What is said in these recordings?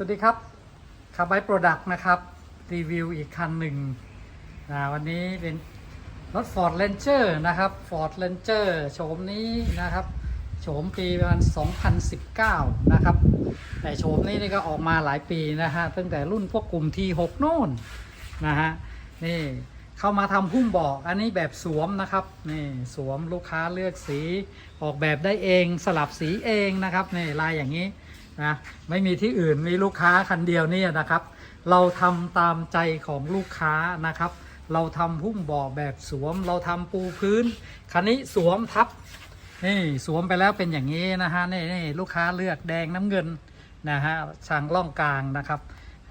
สวัสดีครับคาร์ไบโปรดักต์นะครับ รีวิวอีกคันหนึ่งนะวันนี้เป็นรถ Ford Ranger นะครับ Ford Ranger โฉมนี้นะครับ โฉมปีประมาณ 2019 นะครับ แต่โฉมนี้นี่ก็ออกมาหลายปีนะฮะ ตั้งแต่รุ่นพวกกลุ่ม T6 โน่นนะฮะ นี่เข้ามาทำหุ้มเบอกอันนี้แบบสวมนะครับ นี่สวมลูกค้าเลือกสีออกแบบได้เองสลับสีเองนะครับ นี่ลายอย่างนี้ นะไม่มีที่อื่นมีลูกค้าคันเดียวนี่นะครับ เราทำตามใจของลูกค้านะครับ เราทำหุ้มบ่อแบบสวม เราทำปูพื้น คันนี้สวมทับนี่สวมไปแล้วเป็นอย่างนี้นะฮะนี่นี่ลูกค้าเลือกแดงน้ำเงินนะฮะทางล่องกลางนะครับ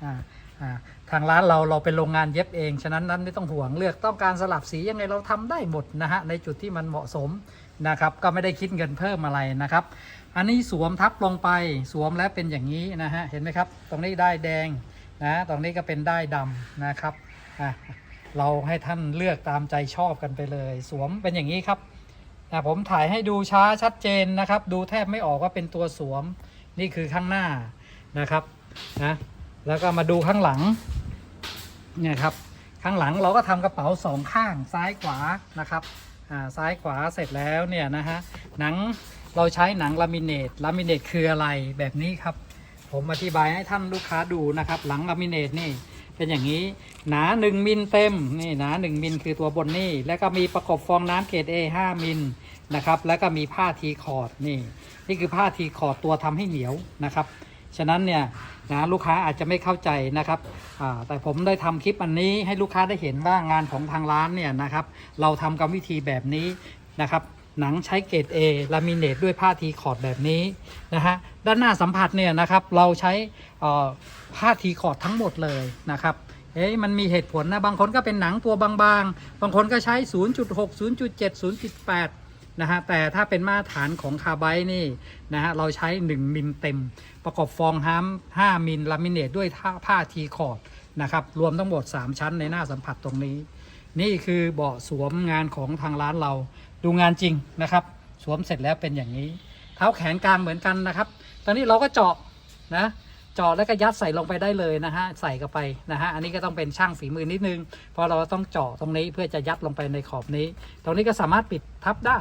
อ่าอ่าทางร้านเราเราเป็นโรงงานเย็บเอง ฉะนั้นนั้นไม่ต้องห่วงเลือกต้องการสลับสียังไงเราทำได้หมดนะฮะในจุดที่มันเหมาะสม นะครับ ก็ไม่ได้คิดเงินเพิ่มอะไรนะครับ อันนี้สวมทับลงไปสวมแล้วเป็นอย่างนี้นะฮะเห็นไหมครับ ตรงนี้ได้แดงนะตรงนี้ก็เป็นได้ดำนะครับอะเราให้ท่านเลือกตามใจชอบกันไปเลย สวมเป็นอย่างนี้ครับนะผมถ่ายให้ดูช้าชัดเจนนะครับ ดูแทบไม่ออกว่าเป็นตัวสวมนี่คือข้างหน้านะครับนะแล้วก็มาดูข้างหลังเนี่ยครับข้างหลังเราก็ทำกระเป๋าสองข้างซ้ายขวานะครับ ซ้ายขวาเสร็จแล้วเนี่ยนะฮะหนังเราใช้หนังลามิเนตลามิเนตคืออะไรแบบนี้ครับ ผมอธิบายให้ท่านลูกค้าดูนะครับ หลังลามิเนตนี่เป็นอย่างนี้หนา 1 มิลเต็มนี่หนา 1 มิลคือตัวบนนี่ แล้วก็มีประกบฟองน้ำเกรด A 5 มิลนะครับ แล้วก็มีผ้าทีคอร์ดนี่ นี่คือผ้าทีคอร์ดตัวทำให้เหนียวนะครับ ฉะนั้นเนี่ยนะลูกค้าอาจจะไม่เข้าใจนะครับแต่ผมได้ทำคลิปอันนี้ให้ลูกค้าได้เห็นว่างานของทางร้านเนี่ยนะครับ เราทำกรรมวิธีแบบนี้นะครับ หนังใช้เกรด A ลามิเนตด้วยผ้าทีคอร์ดแบบนี้นะฮะด้านหน้าสัมผัสเนี่ยนะครับเราใช้ผ้าทีคอร์ดทั้งหมดเลยนะครับเอ้ยมันมีเหตุผลนะ บางคนก็เป็นหนังตัวบางๆ บางคนก็ใช้ 0.6 0.7 0.8 นะฮะแต่ถ้าเป็นมาตรฐานของคาร์ไบนี่นะฮะเราใช้ 1 มิลเต็ม ประกอบฟองฮัม5มิลลามิเนตด้วยผ้าทีคอร์ดนะครับรวมทั้งหมด 3 ชั้นในหน้าสัมผัสตรงนี้ นี่คือเบาะสวมงานของทางร้านเรา ดูงานจริงนะครับ สวมเสร็จแล้วเป็นอย่างนี้ เท้าแขนกลางเหมือนกันนะครับ ตอนนี้เราก็เจาะนะ จาะแล้วก็ยัดใส่ลงไปได้เลยนะฮะใส่เข้าไปนะฮะอันนี้ก็ต้องเป็นช่างฝีมือนิดนึงเพราะเราต้องเจาะตรงนี้เพื่อจะยัดลงไปในขอบนี้ ตรงนี้ก็สามารถปิดทับได้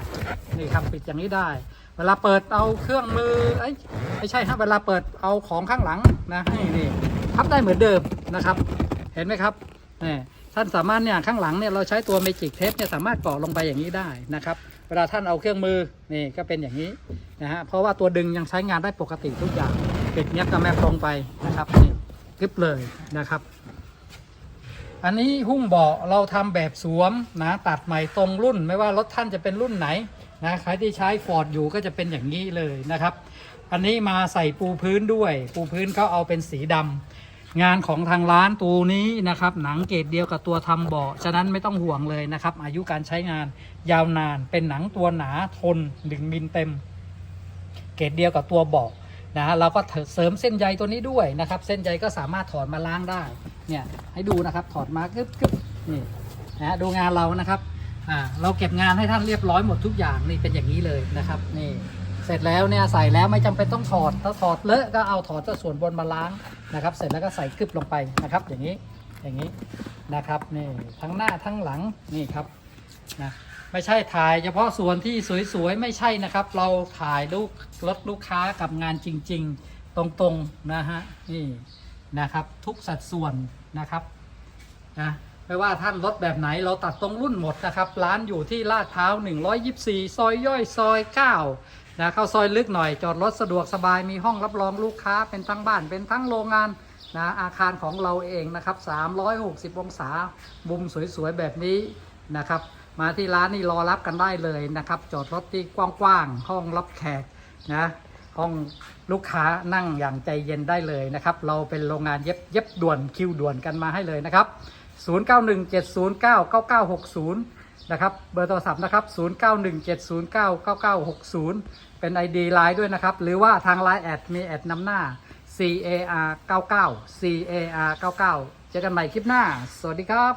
นี่ครับปิดอย่างนี้ได้ เวลาเปิดเอาเครื่องมือเอ้ไม่ใช่ฮะเวลาเปิดเอาของข้างหลังนะนี่นี่ทับได้เหมือนเดิมนะครับ เห็นไหมครับนี่ท่านสามารถเนี่ยข้างหลังเนี่ยเราใช้ตัวเมจิกเทปเนี่ยสามารถเกาะลงไปอย่างนี้ได้นะครับเวลาท่านเอาเครื่องมือนี่ก็เป็นอย่างนี้นะฮะเพราะว่าตัวดึงยังใช้งานได้ปกติทุกอย่าง ปิดเนี้ยกับแมบลงไปนะครับนี่กึบเลยนะครับ อันนี้หุ้มเบาะเราทำแบบสวมนะตัดใหม่ตรงรุ่น ไม่ว่ารถท่านจะเป็นรุ่นไหนนะใครที่ใช้ฟอร์ดอยู่ก็จะเป็นอย่างนี้เลยนะครับ อันนี้มาใส่ปูพื้นด้วย ปูพื้นเขาเอาเป็นสีดำงานของทางร้านตัวนี้นะครับ หนังเกรดเดียวกับตัวทำเบาะฉะนั้นไม่ต้องห่วงเลยนะครับ อายุการใช้งานยาวนานเป็นหนังตัวหนาทนหนึ่งมิลเต็ม เกรดเดียวกับตัวเบาะ นะฮะเราก็เสริมเส้นใยตัวนี้ด้วยนะครับ เส้นใยก็สามารถถอดมาล้างได้เนี่ยให้ดูนะครับถอดมากึ๊บกึ๊บนี่นะฮะดูงานเรานะครับอ่าเราเก็บงานให้ท่านเรียบร้อยหมดทุกอย่างนี่เป็นอย่างนี้เลยนะครับนี่เสร็จแล้วเนี่ยใส่แล้วไม่จำเป็นต้องถอดถ้าถอดเลอะก็เอาถอดจากส่วนบนมาล้างนะครับ เสร็จแล้วก็ใส่กึบลงไปนะครับ อย่างนี้อย่างนี้นะครับนี่ทั้งหน้าทั้งหลังนี่ครับ นะไม่ใช่ถ่ายเฉพาะส่วนที่สวยๆ ไม่ใช่นะครับ เราถ่ายลูกรถลูกค้ากับงานจริง ๆ ตรงๆนะฮะนี่นะครับทุกสัดส่วนนะครับนะไม่ว่าท่านรถแบบไหนเราตัดตรงรุ่นหมดนะครับ ร้านอยู่ที่ลาดพร้าว 124 ซอยย่อยซอย 9 นะเข้าซอยลึกหน่อย จอดรถสะดวกสบายมีห้องรับรองลูกค้าเป็นทั้งบ้านเป็นทั้งโรงงานนะอาคารของเราเองนะครับ 360 องศามุมสวยๆ แบบนี้นะครับ มาที่ร้านนี่รอรับกันได้เลยนะครับ จอดรถที่กว้างๆห้องรับแขกนะห้องลูกค้านั่งอย่างใจเย็นได้เลยนะครับ เราเป็นโรงงานเย็บเย็บด่วนคิวด่วนกันมาให้เลยนะครับ 0917099960 นะครับ เบอร์โทรศัพท์นะครับ 0917099960 เป็น ID ไลน์ด้วยนะครับ หรือว่าทางไลน์แอดมีแอดนำหน้า CAR 99 CAR 99 เจอกันใหม่คลิปหน้า สวัสดีครับ